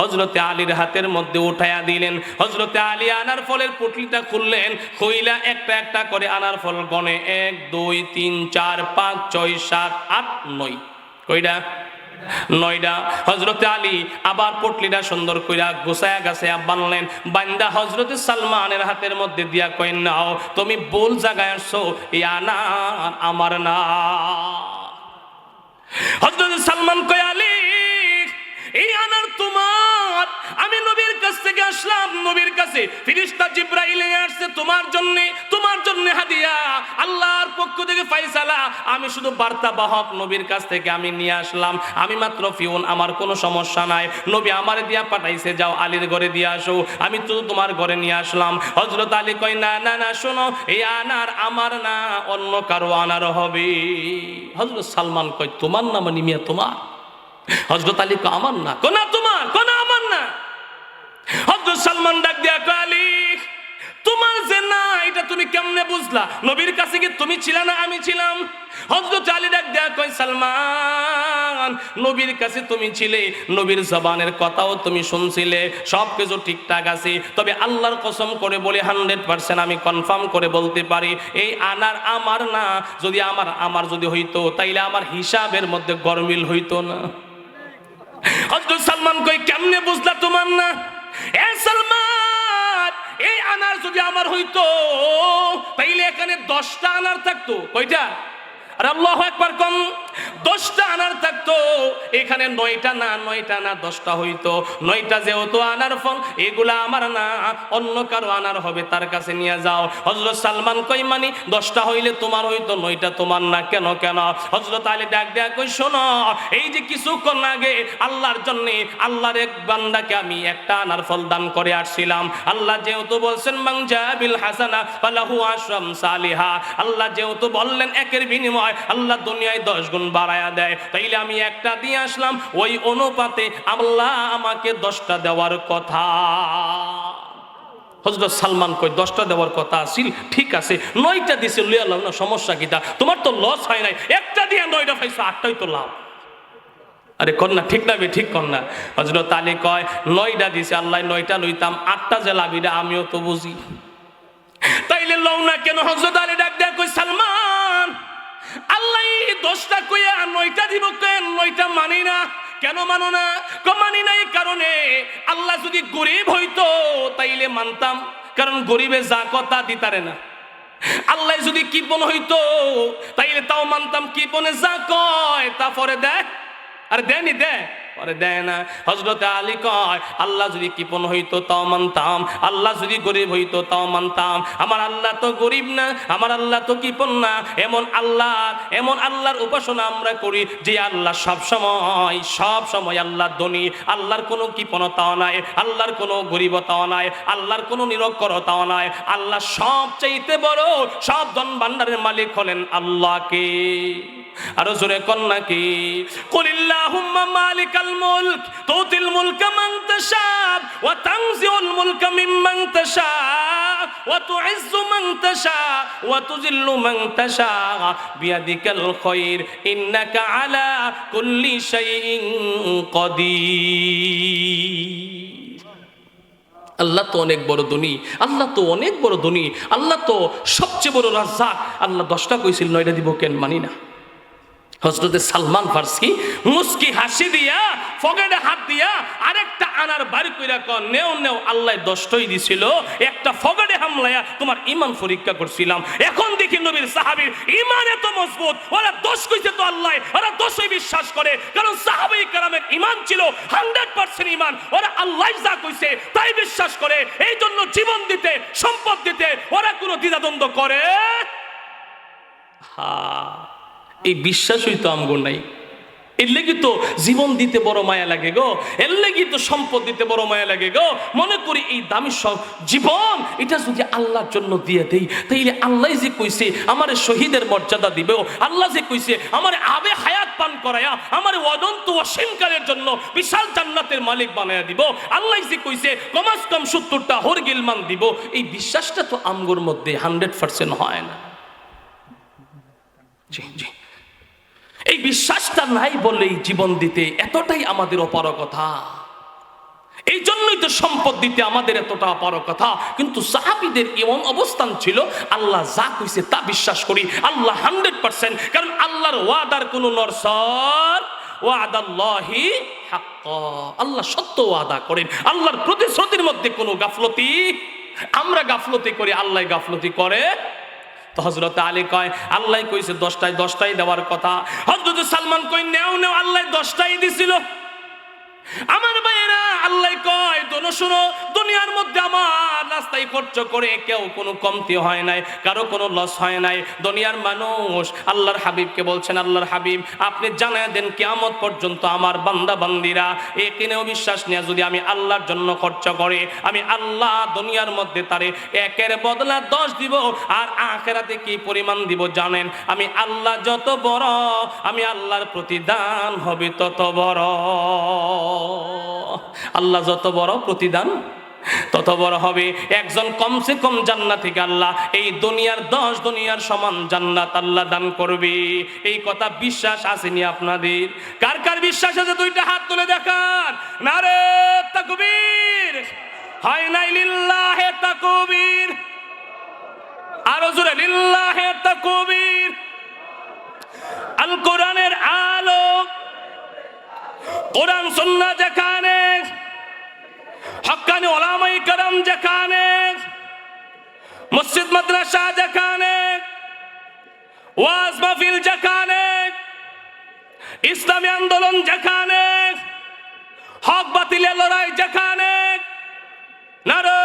হজরতে আলীর হাতের মধ্যে উঠাইয়া দিলেন। হজরতে আলী আনার ফলের পুটলিটা খুললেন কইলা একটা একটা করে আনার ফল গনে এক, দুই, তিন, চার, পাঁচ, ছয়, সাত, আট, নয়। কইটা নয়ডা। হজরতে আলী আবার পটলিটা সুন্দর কইরা গোসায়া গাছায়া বানলেন। বান্দা হজরতে সালমানের হাতের মধ্যে দিয়া কইন নাও, তুমি বল জায়গায় আসছো এই আনা আমার না। হজরত সালমান কয় কাছ থেকে আসলাম নবীর কাছে। ফিরিস্তা জিব্রাইল আসছে, তোমার জন্য তোমার জন্য হাদিয়া। আল্লাহর পক্ষ থেকে ফাইসালা। আমি শুধু বার্তা বাহক নবীর কাছ থেকে আমি নিয়ে আসলাম। আমি মাত্র ফিউন, আমার কোনো সমস্যা নাই। নবী আমার দিয়া পাঠাইছে, যাও আলীর ঘরে দিয়ে আসো। আমি তো তোমার ঘরে নিয়ে আসলাম। হজরত আলী কয়, না না না, শোনো, এই আনার আমার না, অন্য কারও আনার হবে। হজরত সালমান কয়, তোমার না মানে মিয়া তোমার? হজরত আলী কয়, আমার না। কোনা তোমার কোনা সালমান ডাক দিয়া কালি তোমার যে না, এটা তুমি কেমনে বুঝলা? নবীর কাছে কি তুমি ছিলে না আমি ছিলাম? হজরত আলী ডাক দেয়া কয়, সালমান, নবীর কাছে তুমি ছিলে, নবীর জবানের কথাও তুমি শুনছিলে, সব কিছু ঠিকঠাক আছে। তবে আল্লাহর কসম করে বলে হান্ড্রেড পার্সেন্ট আমি কনফার্ম করে বলতে পারি, এই আনার আমার না। যদি আমার আমার যদি হইতো, তাইলে আমার হিসাবের মধ্যে গরমিল হইতো না। হজরত সালমান কই কেমনে বুঝলা তোমার না? এ সালমান, এই আনার যদি আমার হইতো, তাইলে এখানে দশটা আনার থাকতো। কয়টা? আর আল্লাহ একবার কম। দশটা আনার থাকতো। এখানে নয়টা না নয়টা না, দশটা হইতো। নয়টা যেহেতু আনার ফল, এগুলা আমার না। অন্য কারও আনার হবে, তার কাছে নিয়ে যাও। হজরত সালমান কই মানি, দশটা হইলে তোমার হইতো, নয়টা তোমার না। কেন কেন? হজরত আলী ডাক ডাক কই, শোনো, এই যে কিছুক্ষণ আগে আল্লাহর জন্য, আল্লাহর এক বান্দাকে আমি একটা আনার ফল দান করে আসছিলাম। আল্লাহ যেহেতু বলছেন মাংজাবিল হাসানা ফালাহু আশরাম সালিহা। আল্লাহ যেহেতু বললেন, একের বিনিময় আল্লাহ দুনিয়ায় দশ গুণ বাড়ায়া দেয়। তাইলে আমি একটা দিয়ে আসলাম, ওই অনুপাতে আল্লাহ আমাকে দশটা দেওয়ার কথা। হজরত সালমান কই, দশটা দেওয়ার কথা আছিল, ঠিক আছে, নয়টা দিছে। লইয়া লাভ না সমস্যা কিটা তোমার তো লস হয় নাই, একটা দিয়ে নয়টা পাইছো, আটটাই তো লাভ। আরে কন্যা, ঠিক না বে, ঠিক কন্যা। হজরত আলী কয়, নয়টা দিছে, আল্লাহ নয়টা লইতাম, আটটা যে লাভ আমিও তো বুঝি। তাইলে লও না কেন? হজরত আলী ডাক দেয়া কই, সালমান! আল্লাহ দশটা কইয়া নয়টা দিব কে নয়টা মানি না। কেন মানো না? মানি নাই কারণে আল্লাহ যদি গরিব হইতো, তাইলে মানতাম। কারণ গরিবে যা কথা দিতারে না। আল্লাহ যদি কৃপণ হইতো, তাইলে তাও মানতাম। কৃপণে যা কয়, তারপরে দেখ। আর দেনি দে পরে দেয় না। হজরত আলী কয়, আল্লাহ যদি কৃপণ হইতো তাও মানতাম, আল্লাহ যদি গরিব হইতো তাও মানতাম। আমার আল্লাহ তো গরিব না, আমার আল্লাহ তো কৃপণ না। এমন আল্লাহ, এমন আল্লাহর উপাসনা আমরা করি যে আল্লাহ সব সময় সব সময় আল্লাহ ধনী। আল্লাহর কোনো কৃপণতাও নাই, আল্লাহর কোনো গরিবতাও নাই, আল্লাহর কোনো নিরক্ষরতাও নাই। আল্লাহ সব চাইতে বড়, সব ধন ভান্ডারের মালিক হলেন আল্লাহকে। আরও জোরে কন্যা কি মালিকাল মুলক, তুতিল মান তাশা ওয়া তানজিউল মিম্মান তাশা ওয়া তুইজ্জু মান তাশা ওয়া তুযিল্লু মান তাশা বিয়াদিকাল ইন্নাকা আলা কুল্লি শাইইন আল্লাহ তো অনেক বড় ধনী, আল্লাহ তো অনেক বড় ধনী, আল্লাহ তো সবচেয়ে বড় রাজ্জাক। আল্লাহ দশটা কইছিল, নয়টা দিব কেন মানি না। হজরতে সালমান ফার্সি, মুস্কি হাসি দিয়া ফগেডে হাত দিয়া আরেকটা আনার বাড়ি কইরা কর নেও নেও, আল্লাহ দশটাই দিছিল, একটা ফগেডে হামলায়া তোমার ইমান পরীক্ষা করছিলাম। এখন দেখি নবীর সাহাবীর ইমান এত মজবুত, ওরা দোষ কইছে তো আল্লাহ, ওরা দোষই বিশ্বাস করে, কারণ সাহাবী কারামের ইমান ছিল হান্ড্রেড পার্সেন্ট ইমান ওরা আল্লাহ যা কইছে তাই বিশ্বাস করে এই জন্য জীবন দিতে, সম্পদ দিতে ওরা কোনো দ্বিধাদ্বন্দ্ব করে। হা এই বিশ্বাসই তো আমগো নাই। এর লেগে তো জীবন দিতে বড় মায়া লাগে গো। এর লেগে তো সম্পদ দিতে বড় মায়া লাগে গো। মনে করি এই দামি সব জীবন, এটা যদি আল্লাহর জন্য দিয়ে দেই, তাইলে আল্লাহ যে কইছে, আমার শহীদের মর্যাদা দিবে আল্লাহ যে কইছে, আমার আবে হায়াত পান করায়া, আমার অনন্ত অসীমকালের জন্য বিশাল জান্নাতের মালিক বানায়া দিব। আল্লাহ যে কইছে, কমাস কম সত্তরটা হরগিলমান দিব। এই বিশ্বাসটা তো আমগোর মধ্যে হান্ড্রেড পার্সেন্ট হয় না। জি জি। এই বিশ্বাসটা নাই বলেই জীবন দিতে এতটাই আমাদের অপারগতা। জন্যই তো সম্পদ দিতে আমাদের এতটা বড় কথা কিন্তু সাহাবিদের এমন অবস্থান ছিল, আল্লাহ যা কইছে তা বিশ্বাস করি, আল্লাহ হান্ড্রেড পার্সেন্ট। কারণ আল্লাহর ওয়াদার কোনো নরসর ওয়াদাল্লাহি আল্লাহ সত্য ওয়াদা করেন। আল্লাহর প্রতিশ্রুতির মধ্যে কোনো গাফলতি। আমরা গাফলতি করি, আল্লাহ গাফলতি করে। তো হজরত আলী কয়, আল্লাহ কইছে দশটায় দশটাই দেওয়ার কথা। হজরত সালমান কই নেও নেও, আল্লাহ দশটাই দিছিল। আমার ভাইয়েরা, আল্লাহ কয় দোনো শুনো, দুনিয়ার মধ্যে আমার রাস্তায় খরচ করে কেউ কোনো কমতি হয় নাই, কারও কোনো লস হয় নাই। দুনিয়ার মানুষ আল্লাহর হাবিবকে বলছেন, আল্লাহর হাবিব, আপনি জানায় দেন কিয়ামত পর্যন্ত আমার বান্দা বান্দিরা একিনেও বিশ্বাস নিয়ে যদি আমি আল্লাহর জন্য খরচ করে, আমি আল্লাহ দুনিয়ার মধ্যে তারে একের বদলা দশ দিব আর আখেরাতে কি পরিমাণ দিব জানেন? আমি আল্লাহ যত বড়, আমি আল্লাহর প্রতিদান হবে তত বড়। আল্লাহ যত বড় প্রতিদান তত বড় হবে। একজন কমসে কম জান্নাত থেকে আল্লাহ এই দুনিয়ার দশ দুনিয়ার সমান জান্নাত আল্লাহ দান করবে। এই কথা বিশ্বাস আসেনি আপনাদের। কার কার বিশ্বাস আছে? দুইটা হাত তুলে দেখান। নারে তাকবীর। হয় নাই লিল্লাহে তাকবীর। আরও জোরে, লিল্লাহে তাকবীর। আল কোরআনের আলো। কোরআন, সুন্নাহ যেখানে হক্কানি ওলামাই করম যেখানে, মসজিদ মাদ্রাসা যেখানে, ওয়াজ মাহফিল যেখানে, ইসলামী আন্দোলন যেখানে, হক বাতিলের লড়াই যেখানে, নারী